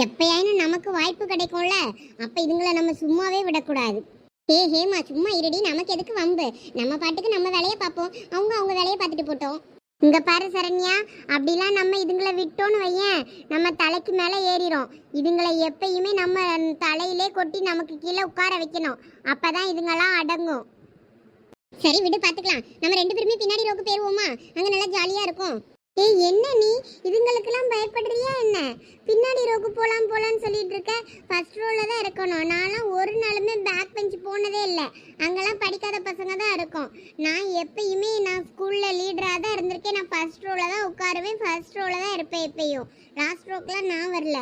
எப்பயாயினும் நமக்கு வாய்ப்பு கிடைக்கும்ல. அப்ப இதுங்களை நம்ம சும்மாவே விடக்கூடாது. ஏ ஹேமா சும்மா இருடி. நமக்கு எதுக்கு வம்பு? நம்ம பாட்டுக்கு நம்ம வேலையை பார்ப்போம். அவங்க அவங்க வேலையை பார்த்துட்டு போட்டோம். இங்க பாரு சரண்யா. அப்படிலாம் நம்ம இதுங்களை விட்டோன்னு வையேன். நம்ம தலைக்கு மேலே ஏறிடும் இதுங்களை எப்பயுமே நம்ம தலையிலே கொட்டி நமக்கு கீழே உட்கார வைக்கணும். அப்பதான் இதுங்கெல்லாம் அடங்கும். சரி விடு பார்த்துக்கலாம். நம்ம ரெண்டு பேருமே பின்னாடி ரோக்கு போயிடுவோமா அங்கே நல்லா ஜாலியாக இருக்கும். ஏய் என்ன நீ? இதுங்களுக்கெல்லாம் பயப்படுறியா என்ன? பின்னாடி ரோக்கு போகலாம் போகலான்னு சொல்லிட்டு இருக்க. ஃபர்ஸ்ட் ரோவில் தான் இருக்கணும். நான்லாம் ஒரு நாளுமே பேக் பெஞ்ச் போனதே இல்லை. அங்கெல்லாம் படிக்காத பசங்க தான் இருக்கும். நான் எப்பயுமே நான் ஸ்கூலில் லீடராக தான் இருந்திருக்கேன். நான் ஃபர்ஸ்ட் ரோவில் தான் உட்காருவேன். ஃபர்ஸ்ட் ரோவில் தான் இருப்பேன் எப்பயும். லாஸ்ட் ரோக்கெலாம் நான் வரல.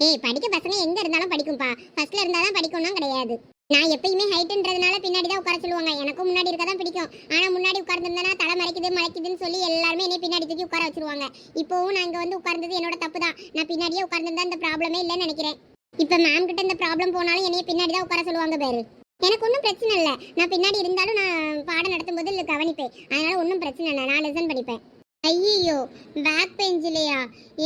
ஏய் படிக்க பசங்க எங்கே இருந்தாலும் படிக்கும்பா. ஃபர்ஸ்ட்ல இருந்தால் தான் படிக்கணும் கிடையாது. நான் எப்பயுமே ஹைட்டுன்றதுனால பின்னாடி தான் உட்கார சொல்லுவாங்க. எனக்கும் முன்னாடி இருக்க தான் பிடிக்கும். ஆனால் முன்னாடி உட்கார்ந்துருந்தேன்னா தலை மறைக்குது மறைக்குதுன்னு சொல்லி எல்லாருமே என்னை பின்னாடி தூக்கி உட்கார வச்சிருவாங்க. இப்போவும் நான் இங்கே வந்து உட்கார்ந்தது என்னோட தப்பு தான். நான் பின்னாடியே உட்கார்ந்துருந்தா இந்த ப்ராப்ளமே இல்லைன்னு நினைக்கிறேன். இப்போ மேம் கிட்ட இந்த ப்ராப்ளம் போனாலும் என்னைய பின்னாடி தான் உட்கார சொல்லுவாங்க பேரு. எனக்கு ஒன்றும் பிரச்சனை இல்லை. நான் பின்னாடி இருந்தாலும் நான் பாடம் நடத்தும் போது இல்லை கவனிப்பேன். அதனால ஒன்றும் பிரச்சனை இல்லை. நான் லெசன் படிப்பேன் ஐயோ பேக் பெஞ்சிலையா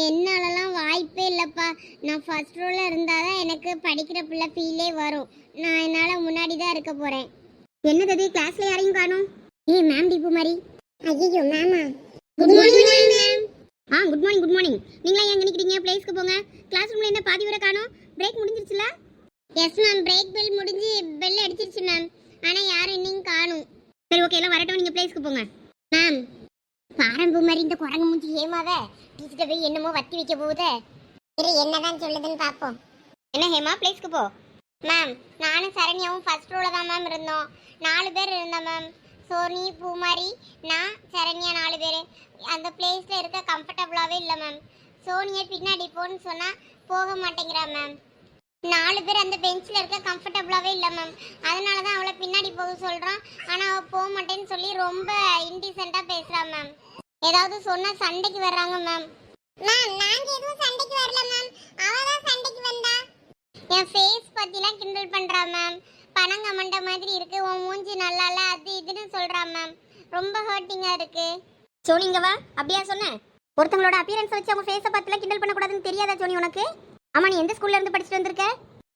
என்னாலலாம் வாய்ப்பே இல்லைப்பா. நான் ஃபர்ஸ்ட் ரோவில் இருந்தால் தான் எனக்கு படிக்கிற பிள்ளை ஃபீலே வரும். நான் என்னால் முன்னாடி தான் இருக்க போகிறேன் என்னது கிளாஸில் யாரையும் காணும்? ஏய் மேம் டிப்பு மாதிரி. ஐயோ மேமா குட் மார்னிங் மேம் ஆ குட் மார்னிங் குட் மார்னிங் நீங்களா எங்கே நிற்கிறீங்க பிளேஸ்க்கு போங்க. கிளாஸ் ரூம்ல என்ன பாதி வரை காணும்? பிரேக் முடிஞ்சிருச்சுல? எஸ் மேம் பிரேக் பெல் முடிஞ்சு பெல் அடிச்சிருச்சு மேம் ஆனால் யாரும் இன்னும் காணும். சரி ஓகே எல்லாம் வரட்டும். நீங்கள் பிளேஸ்க்கு போங்க. மேம் பாரம்பு மாதிரி இந்த குரங்கு மூஞ்சி ஹேமாவ? டீச்சர் போய் என்னமோ வத்தி வைக்க போகுதே. சரி என்னதான் சொல்லுதுன்னு பார்ப்போம் என்ன ஹேமா பிளேஸ்க்கு போ. மேம் நானும் சரண்யாவும் ஃபர்ஸ்ட் ரோல தான் மேம் இருந்தோம். நாலு பேர் இருந்தோம் மேம் சோனி பூமாரி நான் சரண்யா நாலு பேர். அந்த பிளேஸில் இருக்க கம்ஃபர்டபுளாகவே இல்லை மேம் சோனியை பின்னாடி போன்னு சொன்னால் போக மாட்டேங்கிறா மேம் நாலு பேர் அந்த பெஞ்சில் இருக்க கம்ஃபர்டபுளாகவே இல்லை மேம் அதனால தான் அவளை பின்னாடி போக சொல்கிறோம் ஆனால் அவள் போக மாட்டேன்னு சொல்லி ரொம்ப இன்டிசென்ட்டாக பேசுகிறா மேம் ஏதாவது சொன்னால் சண்டைக்கு வர்றாங்க மேம் மேம் நாங்கள் எதுவும் சண்டைக்கு வரல மேம் அவள் தான் சண்டைக்கு வந்தா. என் ஃபேஸ் பற்றிலாம் கிண்டல் பண்ணுறா மேம் பணங்க மண்டை மாதிரி இருக்கு. உன் மூஞ்சி நல்லா இல்ல அது இதுன்னு சொல்றா மேம் ரொம்ப ஹர்ட்டிங்கா இருக்கு. சோனிங்க வா. அப்படியா சொன்னேன் ஒருத்தவங்களோட அப்பியரன்ஸ் வச்சு அவங்க ஃபேஸை பார்த்துலாம் கிண்டல் பண்ணக்கூடாதுன்னு தெரியாதா சோனி உனக்கு? ஆமா நீ எந்த ஸ்கூல்ல இருந்து படிச்சுட்டு வந்திருக்க?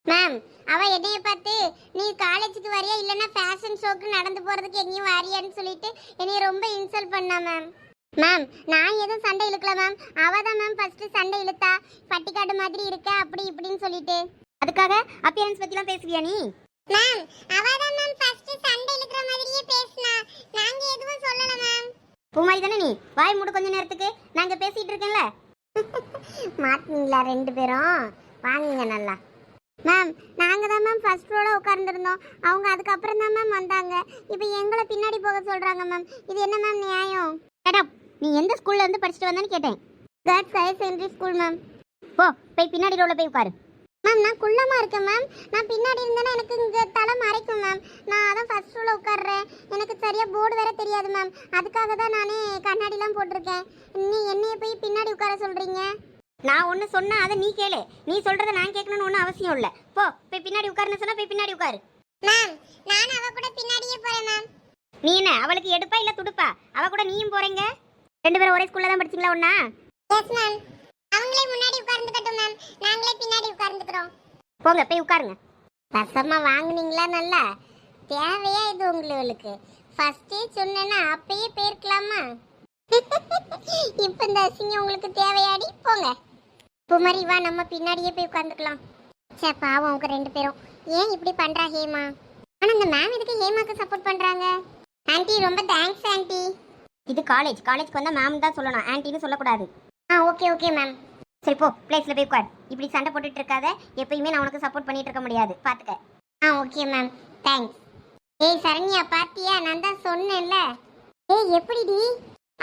மேம் அவ என்னைய பார்த்து நீ காலேஜுக்கு வரியா? இல்லைன்னா ஃபேஷன் ஷோக்கு நடந்து போறதுக்கு எங்கேயும் வரியான்னு சொல்லிட்டு என்னைய ரொம்ப இன்சல்ட் பண்ணா மேம் மேம் நான் எதுவும் சண்டை இழுக்கல மேம் அவ தான் மேம் ஃபர்ஸ்ட் சண்டை இழுத்தா பட்டிக்காடு மாதிரி இருக்க அப்படி இப்படின்னு சொல்லிட்டு. அதுக்காக அப்பியரன்ஸ் பத்திலாம் பேசுவியா நீ? மேம் அவதான் மேம் ஃபர்ஸ்ட் சண்டை இழுக்கிற மாதிரியே பேசினா. நாங்க எதுவும் சொல்லல மேம் பூமாரி தானே நீ? வாய் மூடு கொஞ்ச நேரத்துக்கு. நாங்க பேசிட்டு இருக்கேன்ல. மாட்டீங்களா ரெண்டு பேரும்? வாங்குங்க நல்லா. மேம் நாங்கள் தான் மேம் ஃபர்ஸ்ட் ரோவில் உட்காந்துருந்தோம் அவங்க அதுக்கப்புறம் தான் மேம் வந்தாங்க. இப்போ எங்களை பின்னாடி போக சொல்கிறாங்க மேம் இது என்ன மேம் நியாயம்? மேடம் நீ எந்த ஸ்கூல்லேருந்து படிச்சுட்டு வந்தேன்னு கேட்டேன். Girls higher secondary school ma'am போ போய் பின்னாடி ரோவில் போய் உட்காரு. மேம் நான் குள்ளமா இருக்கேன் மேம் நான் பின்னாடி இருந்தேன்னா எனக்கு இங்கே தலை மறைக்கும் மேம் நான் அதான் ஃபர்ஸ்ட் ரோல உட்கார்றேன். எனக்கு சரியா போர்டு வேற தெரியாது மேம் அதுக்காக தான் நானே கண்ணாடிலாம் போட்டிருக்கேன். நீ என்னைய போய் பின்னாடி உட்கார சொல்றீங்க? நான் ஒன்று சொன்னா அதை நீ கேளு. நீ சொல்றத நான் கேட்கணும்னு ஒன்றும் அவசியம் இல்லை. போ போய் பின்னாடி உட்காருன்னு சொன்னா போய் பின்னாடி உட்காரு. மேம் நான் அவ கூட பின்னாடியே போறேன் மேம் நீ என்ன அவளுக்கு எடுப்பா இல்ல துடுப்பா? அவ கூட நீயும் போறீங்க? ரெண்டு பேரும் ஒரே ஸ்கூல்ல தான் படிச்சீங்களா ஒண்ணா? எஸ் மேம் உட்கார்ந்துக்கட்டும் மேம் நாங்களே பின்னாடி உட்கார்ந்துக்கிறோம். போங்க போய் உட்காருங்க. ரசமா வாங்குனீங்களா நல்லா? தேவையா இது உங்களுக்கு? ஃபர்ஸ்டே சொன்னேன்னா அப்பயே போயிருக்கலாமா? இப்போ இந்த அசிங்கம் உங்களுக்கு தேவையாடி? போங்க. குமரி வா நம்ம பின்னாடியே போய் உட்காந்துக்கலாம் சே பாவம் அவங்க ரெண்டு பேரும். ஏன் இப்படி பண்றா ஹேமா? ஆனா இந்த மேம் இதுக்கு ஹேமாக்கு சப்போர்ட் பண்றாங்க? ஆன்ட்டி ரொம்ப தேங்க்ஸ் ஆன்ட்டி இது காலேஜ் காலேஜ்க்கு வந்தா மேம் தான் சொல்லணும். ஆன்ட்டின்னு சொல்லக்கூடாது. ஆ ஓகே ஓகே மேம் சரி போ. பிளேஸில் போய் உட்கார். இப்படி சண்டை போட்டுட்டு இருக்காத. எப்பயுமே நான் உனக்கு சப்போர்ட் பண்ணிட்டு இருக்க முடியாது. பார்த்துக்க ஆ ஓகே மேம் தேங்க்ஸ் ஏய் சரண்யா பாத்தியா? நான் தான் சொன்னேன்ல. ஏய் எப்படிடி?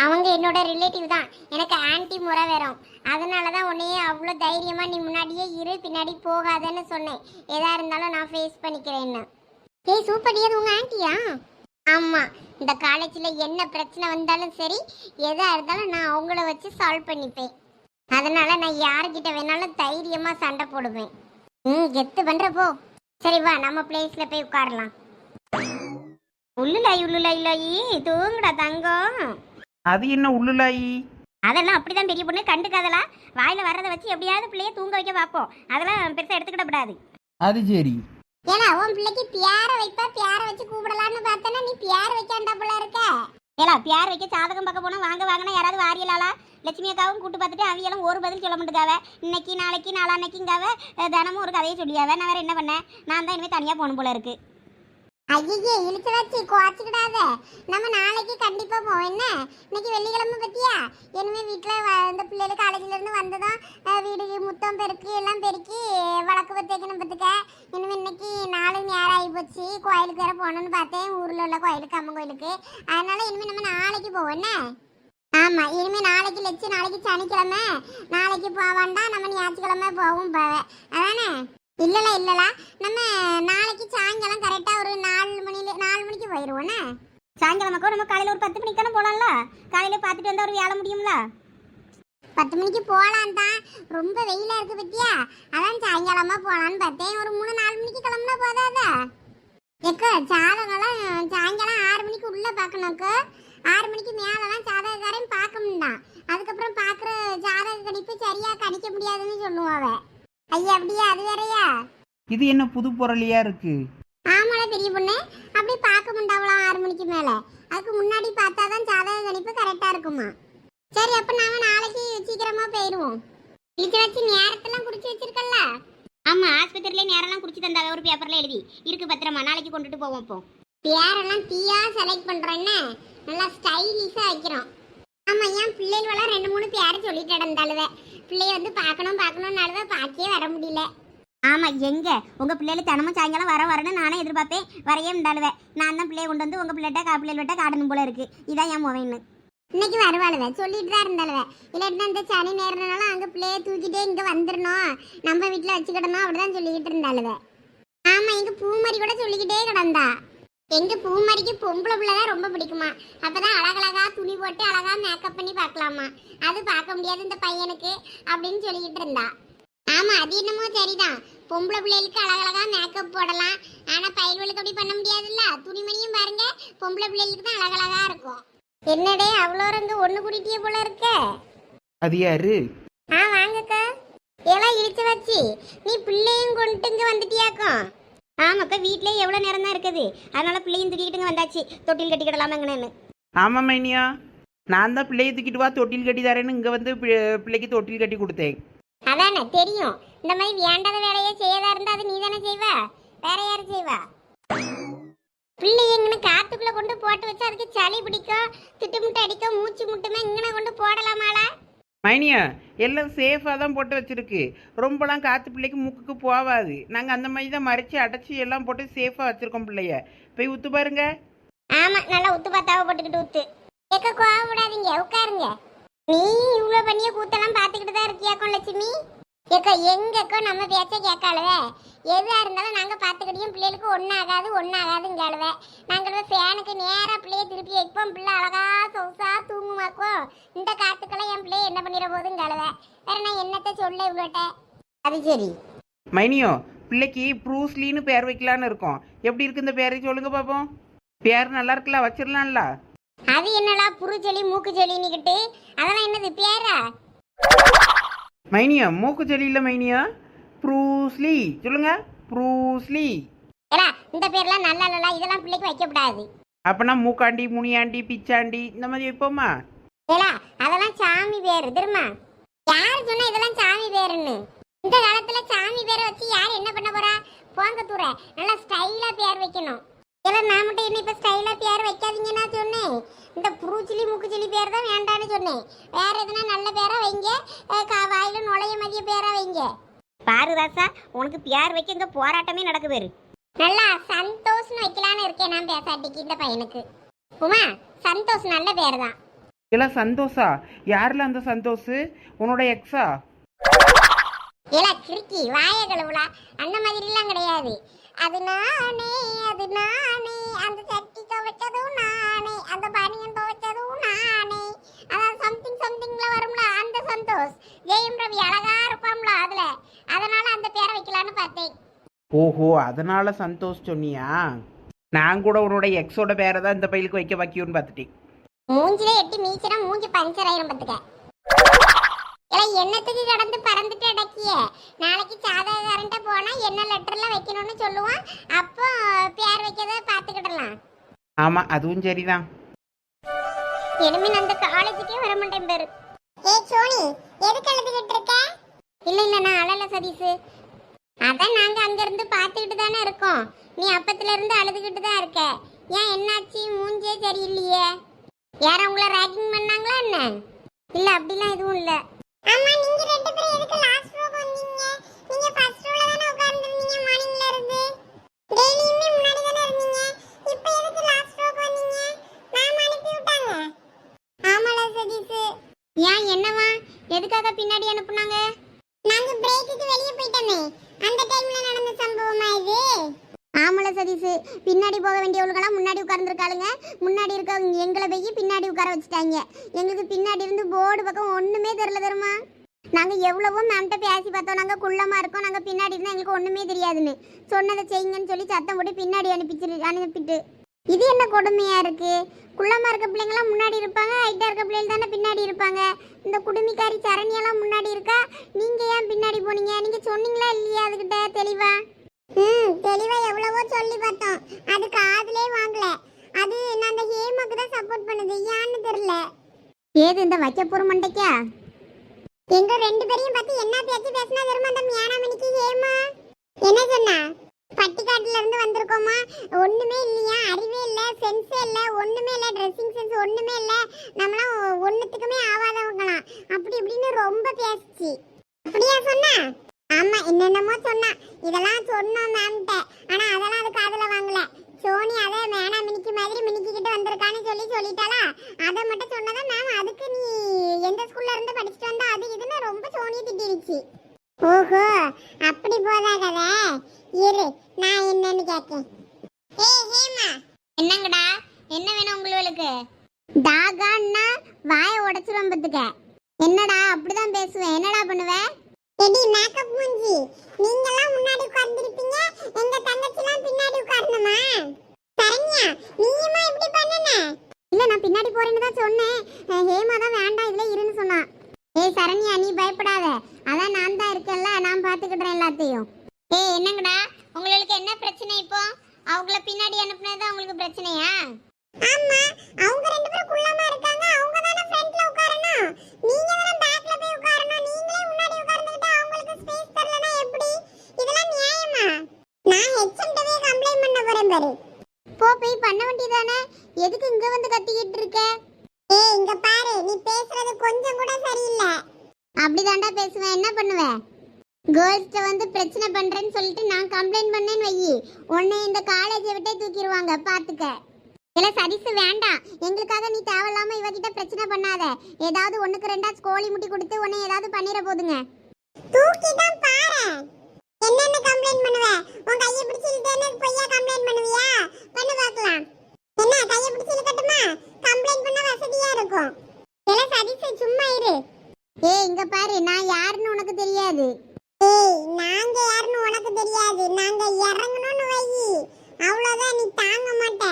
அவங்க என்னோட ரிலேட்டிவ் தான். எனக்கு ஆன்ட்டி முறை வரும் அதனால தான் உன்னையே அவ்வளோ தைரியமாக நீ முன்னாடியே இரு பின்னாடி போகாதன்னு சொன்னேன். எதா இருந்தாலும் நான் ஃபேஸ் பண்ணிக்கிறேன்னு. ஏய் சூப்பர் அது உங்கள் ஆன்ட்டியா ஆமாம் இந்த காலேஜில் என்ன பிரச்சனை வந்தாலும் சரி எதாக இருந்தாலும் நான் அவங்கள வச்சு சால்வ் பண்ணிப்பேன். அதனால நான் யார்கிட்ட வேணாலும் தைரியமாக சண்டை போடுவேன். ம் கெத்து பண்ணுறப்போ சரி வா நம்ம பிளேஸில் போய் உட்காரலாம். உள்ளுலாய் உள்ளுலாய் லாயி தூங்குடா தங்கம். அது என்ன உள்ளுலாயி? அதெல்லாம் அப்படிதான் பெரிய பொண்ணு கண்டுக்காதலாம் வாயில வர்றதை வச்சு எப்படியாவது பிள்ளைய தூங்க வைக்க பார்ப்போம். அதெல்லாம் பெருசா எடுத்துக்கிடக்கூடாது. அது சரி. ஏன்னா உன் பிள்ளைக்கு பியார வைப்பா பியார வச்சு கூப்பிடலான்னு பார்த்தனா நீ பியார வைக்காண்டா போல இருக்க. ஏலா பியார் வைக்க சாதகம் பார்க்க போனோம் வாங்க வாங்கினா யாராவது வாரியலாளா? லட்சுமி அக்காவும் கூட்டு பார்த்துட்டு அவியெல்லாம் ஒரு பதில் சொல்ல மாட்டேங்காவ இன்னைக்கு நாளைக்கு நாளான்னைக்குங்காவ தினமும் ஒரு கதையை சொல்லியாவ. நான் வேற என்ன பண்ணேன் நான் தான் இனிமேல் தனியாக போகணும் போல இருக்கு. ஐயே இழுத்து வச்சு குவாச்சிக்கிடாத. நம்ம நாளைக்கு கண்டிப்பா போவோம். என்ன? இன்னைக்கு வெள்ளிக்கிழமை பத்தியா? இனிமே வீட்டுல இந்த பிள்ளைகள் காலேஜ்ல இருந்து வந்ததும் வீடு முத்தம் பெருக்கி எல்லாம் பெருக்கி வழக்கு பத்தேக்கணும் பத்துக்க இனிமே இன்னைக்கு நாலு நேரம் ஆகி போச்சு கோயிலுக்கு வேற போகணும்னு பார்த்தேன். ஊரில் உள்ள கோயிலுக்கு அம்மன் கோயிலுக்கு. அதனால இனிமேல் நம்ம நாளைக்கு போவோம். என்ன? இனிமேல் நாளைக்கு லட்சம் நாளைக்கு சனிக்கிழமை. நாளைக்கு போவாண்டா நம்ம ஞாயிற்றுக்கிழமை போவோம் போவேன் அதானே? இல்லைல இல்லல. நம்ம நாளைக்கு சாயங்காலம் கரெக்டாக ஒரு நாலு மணில நாலு மணிக்கு போயிருவோண்ணே சாயங்காலமாக்கோ நம்ம காலையில் ஒரு பத்து மணிக்கான போகலாம்ல காலையில் பார்த்துட்டு வந்தால் ஒரு வேலை முடியும்ல? பத்து மணிக்கு போகலாம் தான் ரொம்ப வெயிலாக இருக்குது பத்தியா அதான் சாயங்காலமாக போகலான்னு பார்த்தேன். ஒரு மூணு நாலு மணிக்கு கிளம்புனா போதாதா? எக்கோ ஜாதகம்லாம் சாயங்காலம் ஆறு மணிக்கு உள்ள பார்க்கணுக்கோ ஆறு மணிக்கு மேலலாம் ஜாதகக்காரன் பார்க்க முடியான் அதுக்கப்புறம் பார்க்குற ஜாதக கணிப்பு சரியா கணிக்க முடியாதுன்னு சொல்லுவாவ ஐயா அப்படியா? அது வேறயா? இது என்ன புது பொருளியா இருக்கு? ஆமால பெரிய பொண்ணு. அப்படி பார்க்க முடியாவலாம் ஆறு மணிக்கு மேல. அதுக்கு முன்னாடி பார்த்தாதான் ஜாதக கணிப்பு கரெக்டா இருக்குமா? சரி அப்ப நாம நாளைக்கு சீக்கிரமா போயிடுவோம் இழுத்து வச்சு நேரத்தெல்லாம் குறிச்சு வச்சிருக்கல்ல? ஆமா ஆஸ்பத்திரியில நேரம்லாம் குறிச்சு தந்தாங்க ஒரு பேப்பர்ல எழுதி. இருக்கு பத்திரமா நாளைக்கு கொண்டுட்டு போவோம் இப்போ. பேரெல்லாம் தீயா செலக்ட் பண்றோன்னு நல்லா ஸ்டைலிஷா வைக்கிறோம். ஆமா ஏன் பிள்ளைகளெல்லாம் ரெண்டு மூணு பேரை சொல்லிட்டு நடந்தாளுவ. பிள்ளைய வந்து பார்க்கணும் பார்க்கணும்னாலுவ பார்க்கவே வர முடியல. ஆமா எங்க? உங்க பிள்ளைல தினமும் சாயங்காலம் வர வரணும்னு நானே எதிர்பார்ப்பேன். வரையே உண்டாளுவேன் நான் தான் பிள்ளைய கொண்டு வந்து உங்க பிள்ளைகிட்ட கா பிள்ளைகிட்ட காட்டணும் போல இருக்கு. இதான் என் முவைன்னு இன்னைக்கு வருவாளுவ சொல்லிட்டு தான் இருந்தாளுவ. இல்லாட்டினா இந்த சனி நேரனாலும் அங்க பிள்ளைய தூக்கிட்டே இங்க வந்துடணும் நம்ம வீட்டுல வச்சுக்கிடணும் அப்படிதான் சொல்லிக்கிட்டு இருந்தாளுவ. ஆமா எங்க பூமாரி கூட சொல்லிக்கிட்டே கிடந்தா. எங்க பூமாரிக்கு பொம்பளை பிள்ளை தான் ரொம்ப பிடிக்குமா. அப்பதான் அழகழகா துணி போட்டு அழகா மேக்கப் பண்ணி பார்க்கலாமா. அது பார்க்க முடியாது இந்த பையனுக்கு அப்படின்னு சொல்லிக்கிட்டு இருந்தா. ஆமா அது என்னமோ சரிதான். பொம்பளை பிள்ளைகளுக்கு அழகழகா மேக்கப் போடலாம். ஆனா பயிர்களுக்கு அப்படி பண்ண முடியாதுல்ல. துணிமணியும் பாருங்க பொம்பளை பிள்ளைகளுக்கு தான் அழகழகா இருக்கும். என்னடே அவ்வளோ இருந்து ஒண்ணு கூட்டிட்டியே போல இருக்க? அது யாரு? ஆ வாங்கக்கா. எல்லாம் இழுத்து வச்சு. நீ பிள்ளையும் கொண்டு இங்க வந்துட்டியாக்கும் ஆமாக்கா வீட்லயே எவ்வளவு நேரம் தான் இருக்குது. அதனால பிள்ளையும் தூக்கிக்கிட்டுங்க வந்தாச்சு. தொட்டில் கட்டிக்கிடலாமாங்கன்னு ஆமா மைனியா. நான் தான் பிள்ளையை தூக்கிட்டு வா தொட்டில் கட்டி தரேன்னு இங்க வந்து பி- பிள்ளைக்கு தொட்டில் கட்டி கொடுத்தேன். அதானே தெரியும். இந்த மாதிரி வேண்டாத வேலையை செய்யதா இருந்தா அது நீ தானே செய்வ? வேற யாரு செய்வா? பிள்ளை எங்கன்னு காத்துக்குள்ள கொண்டு போட்டு வச்சா அதுக்கு சளி பிடிக்கும் திட்டுமுட்டு அடிக்கும் மூச்சு முட்டுமே இங்கன கொண்டு போடலாமாளா மைனியா எல்லாம் சேஃபாக தான் போட்டு வச்சிருக்கு. ரொம்பலாம் காற்று பிள்ளைக்கு மூக்குக்கு போகாது நாங்கள் அந்த மாதிரி தான் மறைச்சி அடைச்சி எல்லாம் போட்டு சேஃபாக வச்சிருக்கோம் பிள்ளைய. போய் ஊத்து பாருங்க. ஆமா நல்லா உத்து பார்த்தாவ போட்டுக்கிட்டு உத்து கேட்க கோவப்படாதீங்க உட்காருங்க. நீ இவ்வளவு பண்ணிய கூத்தெல்லாம் பாத்துக்கிட்டு தான் இருக்கியாக்கும் லட்சுமி ஏக்கா எங்கக்கோ நம்ம பேச்ச கேட்காளுவே? எதா இருந்தாலும் நாங்க பாத்துக்கிட்டியும் பிள்ளைகளுக்கு ஒன்னாகாது ஒன்னாகாதுங்காளுவே நாங்களே ஃபேனுக்கு நேரா பிள்ளைய திருப்பி வைப்போம். பிள்ளை அழகா சொசா தூங்குமாக்கும் இந்த காத்துக்கெல்லாம் என் பிள்ளைய என்ன பண்ணிட போகுதுங்காளுவே வேற நான் என்னத்த சொல்ல இவ்வளோட்ட அது சரி. மைனியோ பிள்ளைக்கு ப்ரூஸ்லின்னு பேர் வைக்கலான்னு இருக்கோம். எப்படி இருக்கு இந்த பேரை சொல்லுங்க பாப்போம். பேர் நல்லா இருக்குல்ல வச்சிடலாம்ல அது என்னடா புரு செளி மூக்கு செளின்னுக்கிட்டு அதெல்லாம் என்னது பேரா? மைனியா மூக்கு செடி இல்லை மைனியா ப்ரூஸ்லி சொல்லுங்க. ப்ரூஸ்லி ஏலா இந்த பேர்லாம் நல்லா இல்லல இதெல்லாம் பிள்ளைக்கு வைக்கக்கூடாது அப்பனா மூக்காண்டி முனியாண்டி பிச்சாண்டி இந்த மாதிரி வைப்போமா? ஏலா அதெல்லாம் சாமி பேர் தெரியுமா? யார் சொன்னா இதெல்லாம் சாமி பேருன்னு? இந்த காலத்துல சாமி பேரை வச்சு யார் என்ன பண்ண போறா? போங்க தூர நல்லா ஸ்டைலா பேர் வைக்கணும். ஏலா நான் மட்டும் என்ன இப்ப ஸ்டைலா பேர் வைக்காதீங்கன்னு நான் சொன்னேன். இந்த புருச்சிலி முக்குச்சிலி பேர் தான் வேண்டான்னு சொன்னேன். வேற எதுனா நல்ல பேரா வைங்க. வாயில நுழைய மதிய பேரா வைங்க. பாரு ராசா உனக்கு பியார் வைக்க இங்க போராட்டமே நடக்கு பேரு நல்லா சந்தோஷ்னு வைக்கலான்னு இருக்கேன் நான் பேசாட்டிக்கு இந்த பையனுக்கு. உமா சந்தோஷ் நல்ல பேர் தான். எல்லாம் சந்தோஷா? யாரில் அந்த சந்தோஷ்? உன்னோட எக்ஸா ஏலா கிறுக்கி வாய கழுவுலா? அந்த மாதிரிலாம் கிடையாது. அது நானே அது நானே அந்த சட்டி துவைச்சதும் நானே அந்த பனியன் துவைச்சதும் நானே. அதான் சம்திங் சம்திங்ல வரும்ல அந்த சந்தோஷ். ஜெயம் ரவி அழகா இருப்பாம்ல அதுல. அதனால அந்த பேரை வைக்கலான்னு பார்த்தேன். ஓஹோ அதனால சந்தோஷ் சொன்னியா? நான் கூட உன்னோட எக்ஸோட பேரை தான் இந்த பையலுக்கு வைக்க வைக்கியோன்னு பார்த்துட்டேன். மூஞ்சிலே எட்டி மீச்சினா மூஞ்சி பஞ்சர் ஆயிரும் பார்த்துக்க என்னத்துக்கு கடந்து பறந்துட்டு அடக்கிய? நாளைக்கு சாதகக்காரன்ட்ட போனா என்ன லெட்டர்லாம் வைக்கணும்னு சொல்லுவான்? அப்போ ஆமாம் அதுவும் சரிதான். இனிமே அந்த காலேஜுக்கே வர மாட்டேன் பேரு. ஏ சோனி எதுக்கு எழுதிக்கிட்டு இருக்க? இல்ல இல்ல நான் அழல சதீஷ். அதான் நாங்க அங்க இருந்து பார்த்துக்கிட்டு தானே இருக்கோம். நீ அப்பத்துல இருந்து அழுதுகிட்டு தான் இருக்க. ஏன் என்னாச்சு? மூஞ்சே சரியில்லையே. யாரும் உங்களை ரேக்கிங் பண்ணாங்களா என்ன? இல்ல அப்படிலாம் எதுவும் இல்ல. ஆமா நீங்க ரெண்டு பேரும் எதுக்கு லாஸ்ட் ரோக்கு வந்தீங்க நீங்க ஃபர்ஸ்ட் ரோல தானே உட்கார்ந்திருந்தீங்க மார்னிங்ல இருந்து டெய்லியுமே முன்னாடி தானே இருந்தீங்க இப்போ எதுக்கு லாஸ்ட் ரோக்கு வந்தீங்க மேம் அனுப்பி விட்டாங்க ஆமால சதீஷ் ஏன் என்னவா எதுக்காக பின்னாடி அனுப்புனாங்க நாங்க பிரேக்குக்கு வெளிய போயிட்டோமே அந்த டைம்ல நடந்த சம்பவமா இது ஆமால சதீஷ் பின்னாடி போக வேண்டியவங்களுக்கெல்லாம் முன்னாடி உட்கார்ந்துருக்காளுங்க முன்னாடி இருக்கவங்க எங்களை போய் பின்னாடி உட்கார வச்சுட்டாங்க எங்களுக்கு பின்னாடி இருந்து போர்டு பக்கம் ஒண்ணுமே தெரியல தெரியுமா நாங்க எவ்வளவோ மேம்கிட்ட பேசி பார்த்தோம். நாங்கள் குள்ளமாக இருக்கோம். நாங்கள் பின்னாடி இருந்தால் எங்களுக்கு ஒன்றுமே தெரியாதுன்னு. சொன்னதை செய்யுங்கன்னு சொல்லி சத்தம் போட்டு பின்னாடி அனுப்பிச்சிரு அனுப்பிட்டு. இது என்ன கொடுமையாக இருக்குது குள்ளமாக இருக்க பிள்ளைங்களாம் முன்னாடி இருப்பாங்க. ஹைட்டாக இருக்க பிள்ளைங்க தானே பின்னாடி இருப்பாங்க. இந்த குடுமிக்காரி சரணியெல்லாம் முன்னாடி இருக்கா? நீங்கள் ஏன் பின்னாடி போனீங்க? நீங்கள் சொன்னீங்களா இல்லையா அதுக்கிட்ட தெளிவா? ம் தெளிவா எவ்வளவோ சொல்லி பார்த்தோம். அது காதுலே வாங்கல. அது நான் அந்த ஹேமாக்கு தான் சப்போர்ட் பண்ணுது. ஏன்னு தெரியல. ஏது இந்த வைக்க போற மண்டைக்கா? எங்க ரெண்டு பேரையும் பத்தி என்ன பேச்சு பேசினா தெரியுமா அந்த மியானாமணிக்கு? ஏமா என்ன சொன்னா? பட்டிக்காட்டுல இருந்து வந்திருக்கோமா ஒண்ணுமே இல்லையா? அறிவே இல்ல சென்ஸே இல்ல ஒண்ணுமே இல்ல ட்ரெஸ்ஸிங் சென்ஸ் ஒண்ணுமே இல்ல. நம்மளாம் ஒண்ணுத்துக்குமே ஆவாதவங்களாம். அப்படி இப்படின்னு ரொம்ப பேசிச்சு. அப்படியா சொன்னா? ஆமா என்னென்னமோ சொன்னா. இதெல்லாம் சொன்னோம் மேம்கிட்ட ஆனா அதெல்லாம் அது காதுல வாங்கல. சோனி அதை வேணா மினிக்கு மாதிரி மினிக்கிட்டு வந்திருக்கான்னு சொல்லி சொல்லிட்டாளா? அதை மட்டும் சொன்னதா மேம் அதுக்கு நீ எந்த ஸ்கூல்ல இருந்து படிச்சுட்டு வந்தா அது இதுன்னு ரொம்ப சோனியை திட்டிருச்சு. ஓஹோ அப்படி போதா கதை? இரு நான் என்னன்னு கேட்கேன் ஏய் ஹேமா. என்னங்கடா? என்ன வேணும் உங்களுக்கு? டாகான்னா வாயை உடச்சிரும் பத்துக்க. என்னடா அப்படிதான் பேசுவேன். என்னடா பண்ணுவேன் எடி மேக்கப் மூஞ்சி. நீங்கலாம் முன்னாடி உட்கார்ந்திருப்பீங்க. எங்க தங்கச்சிலாம் பின்னாடி உட்காரணுமா? சரண்யா நீயுமா இப்படி பண்ணுன? இல்ல நான் பின்னாடி போறேன்னு தான் சொன்னேன். ஹேமா தான் வேண்டாம் இதுல இருன்னு சொன்னான் ஏய் சரண்யா நீ பயப்படாத. அதான் நான் தான் இருக்கேன்ல நான் பாத்துக்கிடுறேன் எல்லாத்தையும். ஏய் என்னங்கடா? உங்களுக்கு என்ன பிரச்சனை இப்போ? அவங்கள பின்னாடி அனுப்புனது உங்களுக்கு பிரச்சனையா? ஆமா அவங்க ரெண்டு பேரும் குள்ளமா இருக்காங்க. அவங்க தான ஃப்ரண்ட்ல உட்காரணும். நீங்க தான பேக்ல போய் உட்காரணும் நீங்களே முன்னாடி உட்கார்ந்துக்கிட்டு அவங்களுக்கு ஸ்பேஸ் தரலனா எப்படி இதெல்லாம் நியாயமா நான் ஹெச்எம்டவே கம்ப்ளைண்ட் பண்ண போறேன் பாரு. போ போய் பண்ண வேண்டியதானே? எதுக்கு இங்க வந்து கத்திக்கிட்டு இருக்க? ஏய் இங்க பாரு நீ பேசுறது கொஞ்சம் கூட சரியில்லை. அப்படிதாண்டா பேசுவேன் என்ன பண்ணுவ? கேர்ள்ஸ்ட வந்து பிரச்சனை பண்றேன்னு சொல்லிட்டு நான் கம்ப்ளைண்ட் பண்ணேன்னு வையி. உன்னை இந்த காலேஜை விட்டே தூக்கிடுவாங்க பாத்துக்க. இல்ல சரிசு வேண்டாம். எங்களுக்காக நீ தேவையில்லாம இவகிட்ட பிரச்சனை பண்ணாத. ஏதாவது ஒண்ணுக்கு ரெண்டா கோழி முட்டி கொடுத்து உன்னை ஏதாவது பண்ணிட போதுங்க. தூக்கி தான் பாரு என்னென்ன கம்ப்ளைண்ட் பண்ணுவ? உன் கையை பிடிச்சு இழுத்தேன்னு பொய்யா கம்ப்ளைண்ட் பண்ணுவியா? பண்ணு பார்க்கலாம். என்ன கையை பிடிச்சு இழுக்கட்டுமா? கம்ப்ளைண்ட் பண்ண வசதியா இருக்கும். இல்ல சதீஷ் சும்மா இரு. ஏய் இங்க பாரு நான் யாருன்னு உனக்கு தெரியாது ஏய் நாங்க யாருன்னு உனக்கு தெரியாது நாங்க இறங்கணும்னு வை அவ்வளவுதான் நீ தாங்க மாட்ட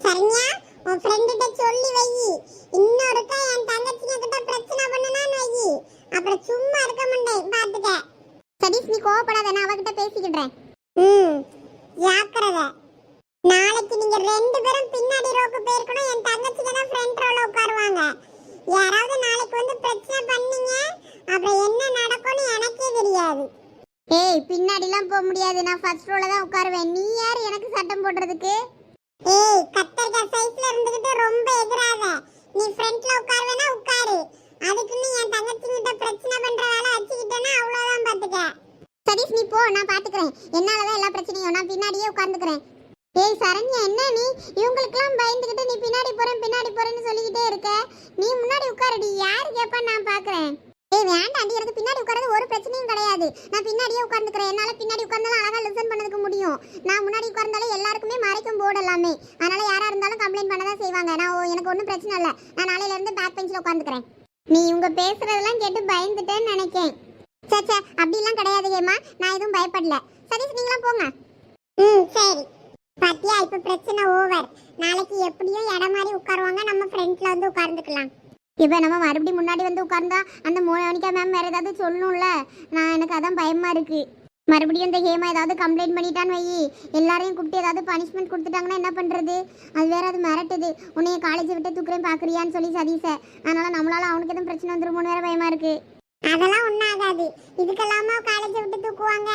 சரியா உன் ஃப்ரெண்டுகிட்ட சொல்லி வை இன்னொருக்கா என் தங்கச்சிங்க கிட்ட பிரச்சனை பண்ணனான்னு வை அப்புறம் சும்மா இருக்க மாட்டேன் பாத்துக்க சதீஷ் நீ கோவப்படாத நான் அவகிட்ட பேசிக்கிடுறேன் ம் ஜாக்கிரதை நாளைக்கு நீங்க ரெண்டு பேரும் பின்னாடி ரோக்கு போயிருக்கணும் என் தங்கச்சிங்க தான் ஃப்ரண்ட் ரோல உட்காருவாங்க யாராவது நாளைக்கு வந்து பிரச்சனை பண்ணீங்க அப்புறம் என்ன நடக்கும்னு எனக்கே தெரியாது ஏய் பின்னாடிலாம் போக முடியாது. நான் ஃபர்ஸ்ட் ரோல தான் உட்காருவேன். நீ யார் எனக்கு சட்டம் போடுறதுக்கு? ஏய் கத்தரிக்காய் சைஸ்ல இருந்துகிட்டு ரொம்ப எதிராத நீ ஃப்ரண்ட்ல உட்காருவேனா உட்காரு. அதுக்குன்னு என் தங்கச்சிங்கிட்ட பிரச்சனை பண்ற வேலை வச்சுக்கிட்டேன்னா அவ்வளவுதான் பாத்துக்க. சதீஷ் நீ போ நான் பாத்துக்கிறேன். என்னாலதான் எல்லா பிரச்சனையும் நான் பின்னாடியே உட்கார்ந்துக்கிறேன். ஏய் சரண்யா என்ன நீ? இவங்களுக்கெல்லாம் பயந்துகிட்டு நீ பின்னாடி போறேன் பின்னாடி போறேன்னு சொல்லிக்கிட்டே இருக்க. நீ முன்னாடி உட்காருடி. யாரு கேப்பா நான் பாக்குறேன்? ஏய் வேண்டாண்டி எனக்கு பின்னாடி உட்கார்றது ஒரு பிரச்சனையும் கிடையாது. நான் பின்னாடியே உட்கார்ந்துக்கிறேன். என்னால பின்னாடி உட்கார்ந்தாலும் அழகா லிசன் பண்ணதுக்கு முடியும். நான் முன்னாடி உட்கார்ந்தாலும் எல்லாருக்குமே மறைக்கும் போர்டு எல்லாமே. அதனால யாரா இருந்தாலும் கம்ப்ளைண்ட் பண்ண தான் செய்வாங்க. நான் ஓ- எனக்கு ஒன்றும் பிரச்சனை இல்லை. நான் நாளையில இருந்து பேக் பெஞ்சில் உட்காந்துக்கிறேன் நீ இவங்க பேசுறதெல்லாம் கேட்டு பயந்துட்டேன்னு நினைக்கேன். சே சே அப்படிலாம் கிடையாது ஹேமா. நான் எதுவும் பயப்படல. சதீஷ் நீங்களாம் போங்க. ம் சரி. பாத்தியா இப்ப பிரச்சனை ஓவர் நாளைக்கு எப்படியும் இடம் மாதிரி உட்காருவாங்க. நம்ம ஃப்ரெண்ட்ல வந்து உட்கார்ந்துக்கலாம். இப்போ நம்ம மறுபடியும் முன்னாடி வந்து உட்கார்ந்தா அந்த மோனிகா மேம் வேற ஏதாவது சொல்லணும்ல? நான் எனக்கு அதான் பயமா இருக்கு. மறுபடியும் இந்த ஹேமா ஏதாவது கம்ப்ளைண்ட் பண்ணிட்டான்னு வை எல்லாரையும் கூப்பிட்டு ஏதாவது பனிஷ்மெண்ட் கொடுத்துட்டாங்கன்னா என்ன பண்ணுறது அது வேற அது மிரட்டுது. உன்னைய காலேஜ் விட்டு தூக்குறேன் பார்க்குறியான்னு சொல்லி சதீச. அதனால நம்மளால அவனுக்கு எதுவும் பிரச்சனை வந்துருமோன்னு வேற பயமா இருக்கு. அதெல்லாம் ஒன்றும் ஆகாது. இதுக்கெல்லாமா காலேஜ் விட்டு தூக்குவாங்க?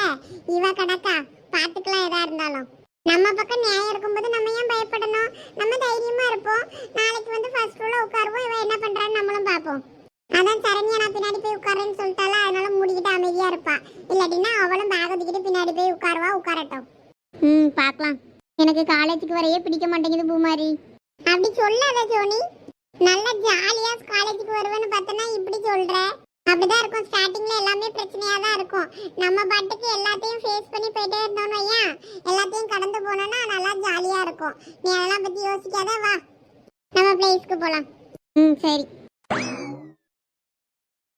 இவ கடக்கா? பார்த்துக்கலாம் எதா இருந்தாலும். நம்ம பக்கம் நியாயம் இருக்கும்போது நம்ம ஏன் பயப்படணும்? நம்ம தைரியமா இருப்போம். நாளைக்கு வந்து ஃபர்ஸ்ட் ரோல உட்காருவோம். இவ என்ன பண்றான்னு நம்மளும் பார்ப்போம். அதான் சரண்யா நான் பின்னாடி போய் உட்காரேன்னு சொல்லிட்டால அதனால மூடிக்கிட்டு அமைதியா இருப்பா. இல்லாட்டினா அவளும் பேக் தூக்கிட்டு பின்னாடி போய் உட்காருவா உட்காரட்டும். ம் பார்க்கலாம். எனக்கு காலேஜுக்கு வரையே பிடிக்க மாட்டேங்குது பூமாரி. அப்படி சொல்லாத ஜோனி. நல்ல ஜாலியா காலேஜுக்கு வருவேன்னு பார்த்தனா இப்படி சொல்ற. அப்படிதான் இருக்கும். ஸ்டார்டிங்ல எல்லாமே பிரச்சனையா தான் இருக்கும். நம்ம பாட்டுக்கு எல்லாத்தையும் ஃபேஸ் பண்ணி போயிட்டே இருந்தோம்னு ஐயா எல்லாத்தையும் கடந்து போனோம்னா நல்லா ஜாலியா இருக்கும். நீ அதெல்லாம் பத்தி யோசிக்காத வா. நம்ம பிளேஸ்க்கு போலாம். ம் சரி.